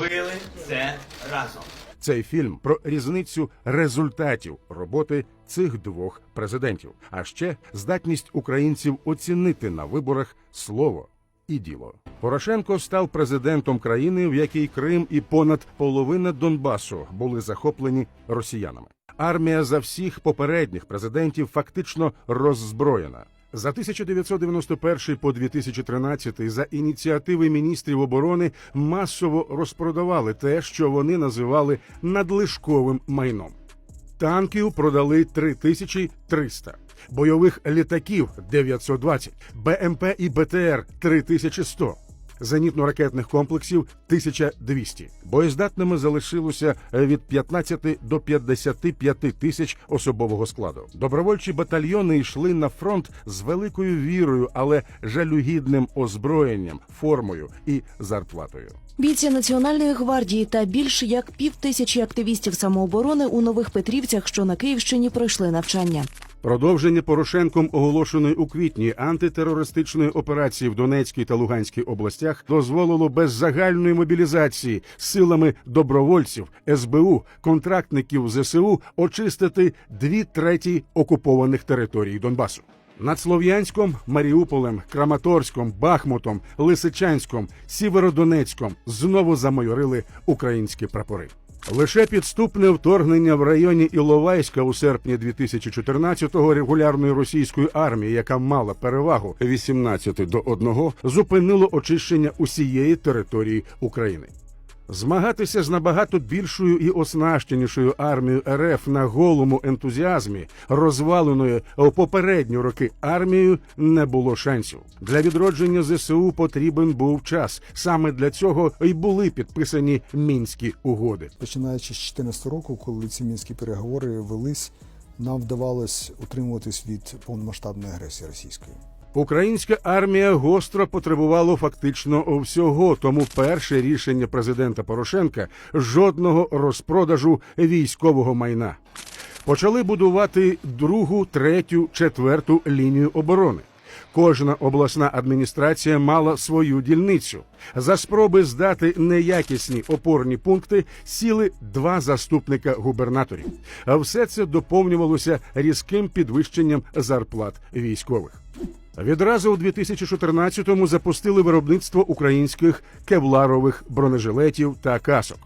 робили це разом. Цей фільм про різницю результатів роботи цих двох президентів, а ще здатність українців оцінити на виборах слово і діло. Порошенко став президентом країни, в якій Крим і понад половина Донбасу були захоплені росіянами. Армія за всіх попередніх президентів фактично роззброєна. За 1991 по 2013 за ініціативи міністрів оборони масово розпродавали те, що вони називали надлишковим майном. Танків продали 3300, бойових літаків 920, БМП і БТР 3100, зенітно-ракетних комплексів 1200. Боєздатними залишилося від 15 до 55 тисяч особового складу. Добровольчі батальйони йшли на фронт з великою вірою, але жалюгідним озброєнням, формою і зарплатою. Бійці Національної гвардії та більше як пів тисячі активістів самооборони у Нових Петрівцях, що на Київщині, пройшли навчання. Продовження Порошенком оголошеної у квітні антитерористичної операції в Донецькій та Луганській областях дозволило без загальної мобілізації силами добровольців, СБУ, контрактників ЗСУ очистити дві треті окупованих територій Донбасу. Над Слов'янськом, Маріуполем, Краматорськом, Бахмутом, Лисичанськом, Сіверодонецьком знову замайорили українські прапори. Лише підступне вторгнення в районі Іловайська у серпні 2014-го регулярної російської армії, яка мала перевагу 18 до 1, зупинило очищення усієї території України. Змагатися з набагато більшою і оснащенішою армією РФ на голому ентузіазмі, розваленою у попередні роки армією, не було шансів. Для відродження ЗСУ потрібен був час. Саме для цього й були підписані мінські угоди. Починаючи з 2014 року, коли ці мінські переговори велись, нам вдавалось утримуватись від повномасштабної агресії російської. Українська армія гостро потребувала фактично всього. Тому перше рішення президента Порошенка жодного розпродажу військового майна. Почали будувати другу, третю, четверту лінію оборони. Кожна обласна адміністрація мала свою дільницю. За спроби здати неякісні опорні пункти сіли два заступника губернаторів. А все це доповнювалося різким підвищенням зарплат військових. Відразу у 2014-му запустили виробництво українських кевларових бронежилетів та касок.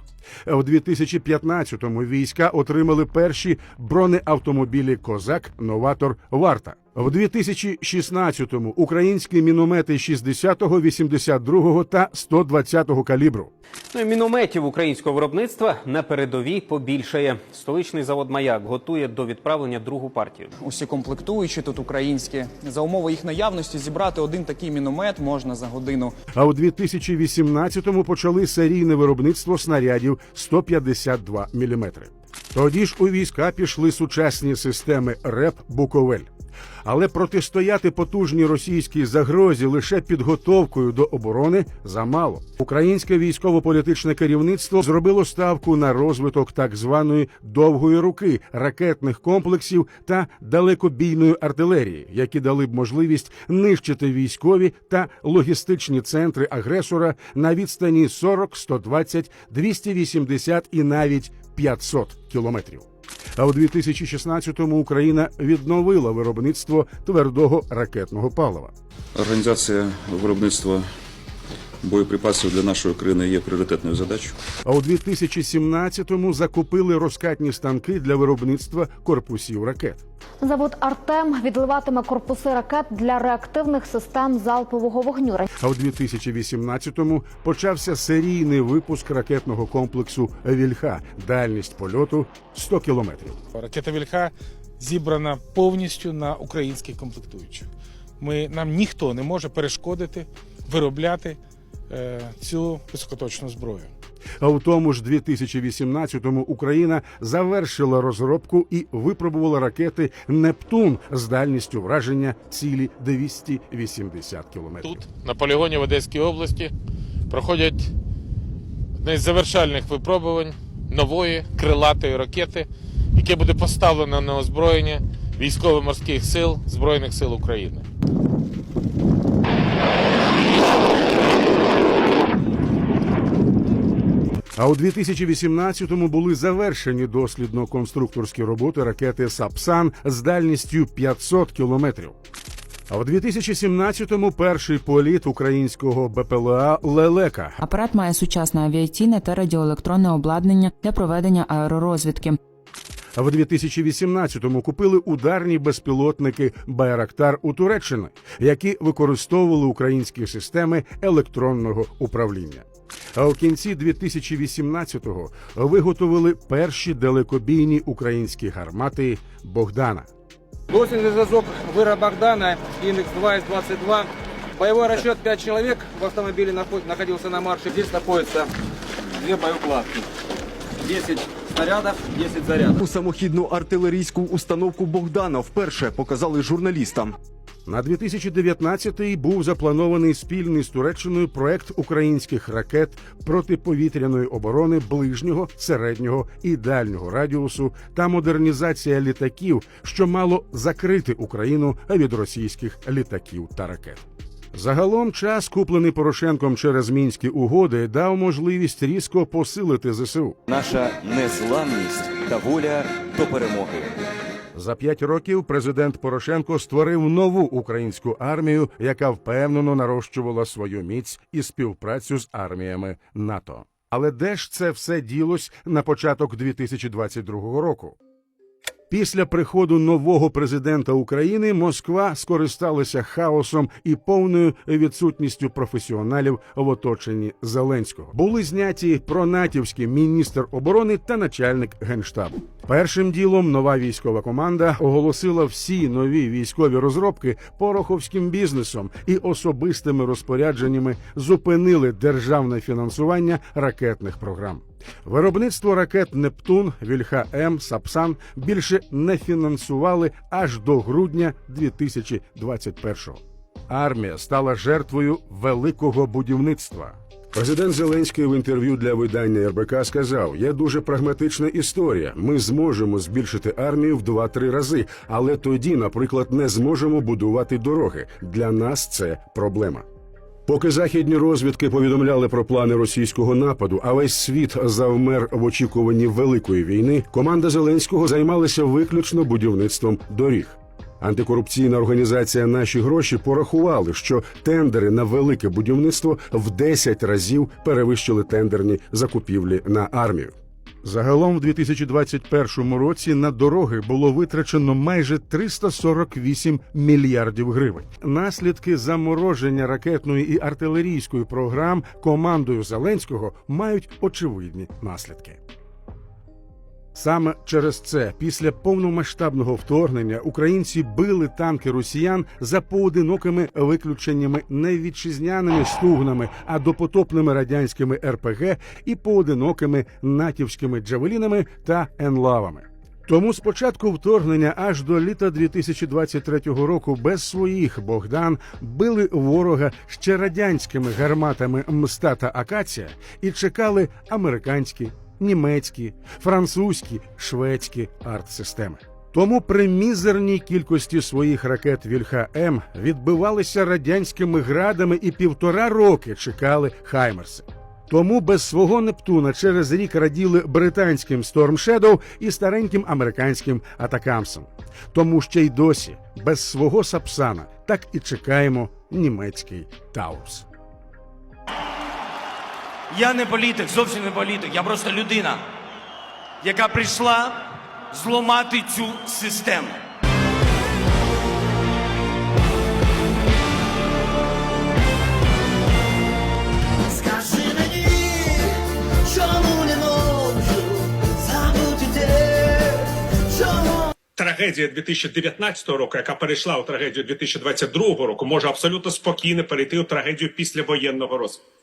У 2015-му війська отримали перші бронеавтомобілі Козак, Новатор, Варта. В 2016-му українські міномети 60-го, 82-го та 120-го калібру. Ну і мінометів українського виробництва на передовій побільшає. Столичний завод Маяк готує до відправлення другу партію. Усі комплектуючі тут українські. За умови їх наявності зібрати один такий міномет можна за годину. А у 2018-му почали серійне виробництво снарядів 152 мм. Тоді ж у війська пішли сучасні системи РЕП Буковель. Але протистояти потужній російській загрозі лише підготовкою до оборони замало. Українське військово-політичне керівництво зробило ставку на розвиток так званої довгої руки ракетних комплексів та далекобійної артилерії, які дали б можливість нищити військові та логістичні центри агресора на відстані 40, 120, 280 і навіть 500 кілометрів. А у 2016-му Україна відновила виробництво твердого ракетного палива. Організація виробництва боєприпасів для нашої країни є пріоритетною задачею. А у 2017-му закупили розкатні станки для виробництва корпусів ракет. Завод Артем відливатиме корпуси ракет для реактивних систем залпового вогню. А у 2018-му почався серійний випуск ракетного комплексу Вільха. Дальність польоту 100 кілометрів. Ракета Вільха зібрана повністю на українських комплектуючих. Ми, нам ніхто не може перешкодити виробляти цю високоточну зброю. А в тому ж 2018-му Україна завершила розробку і випробувала ракети Нептун з дальністю враження цілі 280 кілометрів. Тут, на полігоні в Одеській області, проходять одне з завершальних випробувань нової крилатої ракети, яке буде поставлено на озброєння військово-морських сил Збройних сил України. А у 2018-му були завершені дослідно-конструкторські роботи ракети Сапсан з дальністю 500 кілометрів. А в 2017-му перший політ українського БПЛА Лелека. Апарат має сучасне авіаційне та радіоелектронне обладнання для проведення аеророзвідки. В 2018-му купили ударні безпілотники Байрактар у Туреччини, які використовували українські системи електронного управління. А у кінці 2018-го виготовили перші далекобійні українські гармати Богдана. Досвідний зв'язок вира Богдана, индекс 2С22. Боевой расчет 5 человек в автомобиле наход- находился на марше. Здесь находятся две боеукладки. 10 снарядов, 10 зарядов. У самохідну артилерійську установку Богдана вперше показали журналістам. На 2019-й був запланований спільний з Туреччиною проект українських ракет протиповітряної оборони ближнього, середнього і дальнього радіусу та модернізація літаків, що мало закрити Україну від російських літаків та ракет. Загалом час, куплений Порошенком через мінські угоди, дав можливість різко посилити ЗСУ. Наша незламність та воля до перемоги. За п'ять років президент Порошенко створив нову українську армію, яка впевнено нарощувала свою міць і співпрацю з арміями НАТО. Але де ж це все ділось на початок 2022 року? Після приходу нового президента України Москва скористалася хаосом і повною відсутністю професіоналів в оточенні Зеленського. Були зняті пронатівський міністр оборони та начальник генштабу. Першим ділом нова військова команда оголосила всі нові військові розробки пороховським бізнесом і особистими розпорядженнями зупинили державне фінансування ракетних програм. Виробництво ракет Нептун, Вільха М, Сапсан більше не фінансували аж до грудня 2021-го. Армія стала жертвою великого будівництва. Президент Зеленський в інтерв'ю для видання РБК сказав: є дуже прагматична історія. Ми зможемо збільшити армію в 2-3 рази, але тоді, наприклад, не зможемо будувати дороги. Для нас це проблема. Поки західні розвідки повідомляли про плани російського нападу, а весь світ завмер в очікуванні великої війни, команда Зеленського займалася виключно будівництвом доріг. Антикорупційна організація Наші гроші порахували, що тендери на велике будівництво в 10 разів перевищили тендерні закупівлі на армію. Загалом в 2021 році на дороги було витрачено майже 348 мільярдів гривень. Наслідки замороження ракетної і артилерійської програм командою Зеленського мають очевидні наслідки. Саме через це після повномасштабного вторгнення українці били танки росіян за поодинокими виключеннями не вітчизняними стугнами, а допотопними радянськими РПГ і поодинокими натівськими джавелінами та енлавами. Тому з початку вторгнення аж до літа 2023 року без своїх Богдан били ворога ще радянськими гарматами Мста та Акація і чекали американські, німецькі, французькі, шведські артсистеми. Тому при мізерній кількості своїх ракет Вільха М відбивалися радянськими градами і півтора роки чекали Хаймерси. Тому без свого Нептуна через рік раділи британським Storm Shadow і стареньким американським Атакамсом. Тому ще й досі без свого Сапсана так і чекаємо німецький Таурс. Я не політик, зовсім не політик. Я просто людина, яка прийшла зламати цю систему. Трагедія 2019 року, яка перейшла у трагедію 2022 року, може абсолютно спокійно перейти у трагедію післявоєнного розвитку.